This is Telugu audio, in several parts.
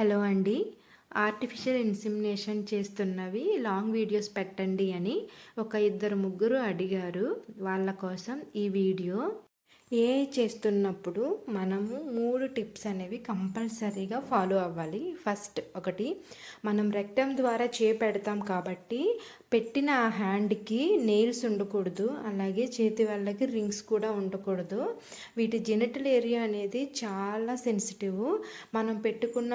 హలో అండి. ఆర్టిఫిషియల్ ఇన్సిమినేషన్ చేస్తున్నవి లాంగ్ వీడియోస్ పెట్టండి అని ఒక ఇద్దరు ముగ్గురు అడిగారు. వాళ్ళ కోసం ఈ వీడియో ఏ చేస్తున్నప్పుడు మనము మూడు టిప్స్ అనేవి కంపల్సరీగా ఫాలో అవ్వాలి. ఫస్ట్ ఒకటి మనం రెక్టమ్ ద్వారా చేపెడతాం కాబట్టి పెట్టిన ఆ హ్యాండ్కి నెయిల్స్ ఉండకూడదు. అలాగే చేతి వాళ్ళకి రింగ్స్ కూడా ఉండకూడదు. వీటి జెనిటల్ ఏరియా అనేది చాలా సెన్సిటివ్. మనం పెట్టుకున్న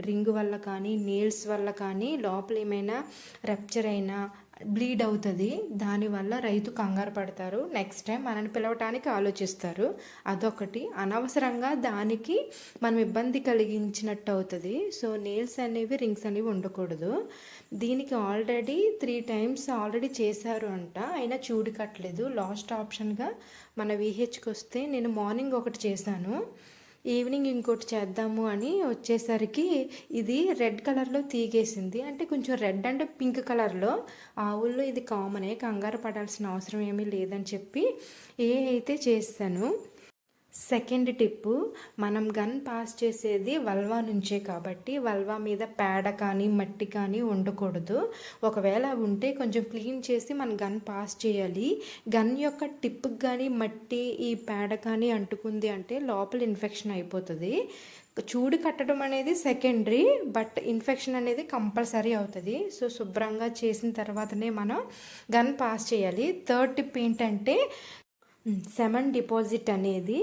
రింగ్ వల్ల కానీ నెయిల్స్ వల్ల కానీ లోపల ఏమైనా రప్చర్ అయినా బ్లీడ్ అవుతుంది. దానివల్ల రైతు కంగారు పడతారు. నెక్స్ట్ టైం మనని పిలవటానికి ఆలోచిస్తారు. అదొకటి. అనవసరంగా దానికి మనం ఇబ్బంది కలిగించినట్టు అవుతుంది. సో నెయిల్స్ అనేవి రింగ్స్ అనేవి ఉండకూడదు. దీనికి ఆల్రెడీ త్రీ టైమ్స్ ఆల్రెడీ చేశారు అంట. అయినా చూడు కట్టలేదు. లాస్ట్ ఆప్షన్గా మన విహెచ్కి వస్తే నేను మార్నింగ్ ఒకటి చేశాను. ఈవినింగ్ ఇంకోటి చేద్దాము అని వచ్చేసరికి ఇది రెడ్ కలర్లో తీగేసింది. అంటే కొంచెం రెడ్ అంటే పింక్ కలర్లో. ఆవుల్లో ఇది కామనే కంగారు పడాల్సిన అవసరం ఏమీ లేదని చెప్పి ఏ అయితే చేస్తాను. సెకండ్ టిప్పు మనం గన్ పాస్ చేసేది వల్వా నుంచే కాబట్టి వల్వా మీద పేడ కానీ మట్టి కానీ ఉండకూడదు. ఒకవేళ ఉంటే కొంచెం క్లీన్ చేసి మనం గన్ పాస్ చేయాలి. గన్ యొక్క టిప్కి కానీ మట్టి ఈ పేడ కానీ అంటుకుంది అంటే లోపల ఇన్ఫెక్షన్ అయిపోతుంది. చూడు కట్టడం అనేది సెకండరీ బట్ ఇన్ఫెక్షన్ అనేది కంపల్సరీ అవుతుంది. సో శుభ్రంగా చేసిన తర్వాతనే మనం గన్ పాస్ చేయాలి. థర్డ్ టిప్ ఏంటంటే సెమన్ డిపాజిట్ అనేది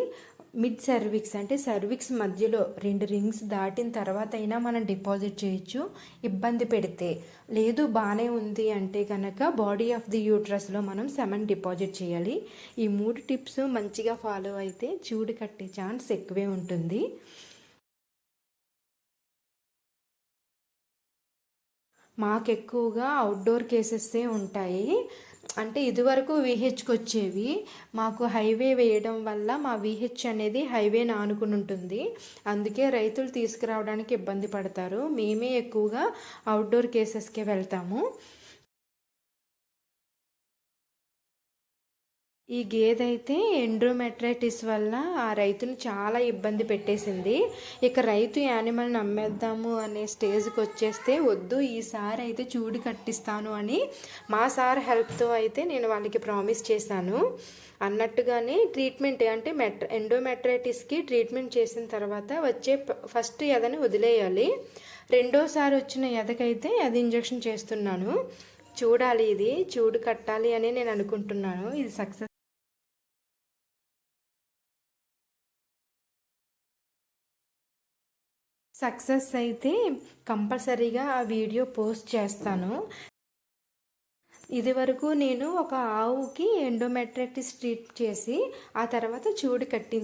మిడ్ సర్విక్స్ అంటే సర్విక్స్ మధ్యలో రెండు రింగ్స్ దాటిన తర్వాత అయినా మనం డిపాజిట్ చేయొచ్చు ఇబ్బంది పెడితే. లేదు బాగానే ఉంది అంటే కనుక బాడీ ఆఫ్ ది యూట్రస్లో మనం సెమన్ డిపాజిట్ చేయాలి. ఈ మూడు టిప్స్ మంచిగా ఫాలో అయితే చూడు కట్టే ఛాన్స్ ఎక్కువే ఉంటుంది. మాకు ఎక్కువగా అవుట్డోర్ కేసెస్సే ఉంటాయి. అంటే ఇదివరకు విహెచ్కి వచ్చేవి మాకు హైవే వేయడం వల్ల మా విహెచ్ అనేది హైవే ఆనుకుని ఉంటుంది. అందుకే రైతులు తీసుకురావడానికి ఇబ్బంది పడతారు. మేమే ఎక్కువగా అవుట్డోర్ కేసెస్కే వెళ్తాము. ఈ గేదె అయితే ఎండ్రోమెట్రైటిస్ వల్ల ఆ రైతుని చాలా ఇబ్బంది పెట్టేసింది. ఇక రైతు యానిమల్ని అమ్మేద్దాము అనే స్టేజ్కి వచ్చేస్తే వద్దు ఈసారి అయితే చూడు కట్టిస్తాను అని మా సార్ హెల్ప్తో అయితే నేను వాళ్ళకి ప్రామిస్ చేశాను. అన్నట్టుగానే ట్రీట్మెంట్ అంటే మెట్ర ఎండోమెట్రైటిస్కి ట్రీట్మెంట్ చేసిన తర్వాత వచ్చే ఫస్ట్ ఎదని వదిలేయాలి. రెండోసారి వచ్చిన ఎదకైతే అది ఇంజక్షన్ చేస్తున్నాను. చూడాలి ఇది చూడు కట్టాలి అని నేను అనుకుంటున్నాను. ఇది సక్సెస్ సక్సెస్ అయితే కంపల్సరీగా ఆ వీడియో పోస్ట్ చేస్తాను. ఇది వరకు నేను ఒక ఆవుకి ఎండోమెట్రిటిస్ ట్రీట్ చేసి ఆ తర్వాత చూడు కట్టింది.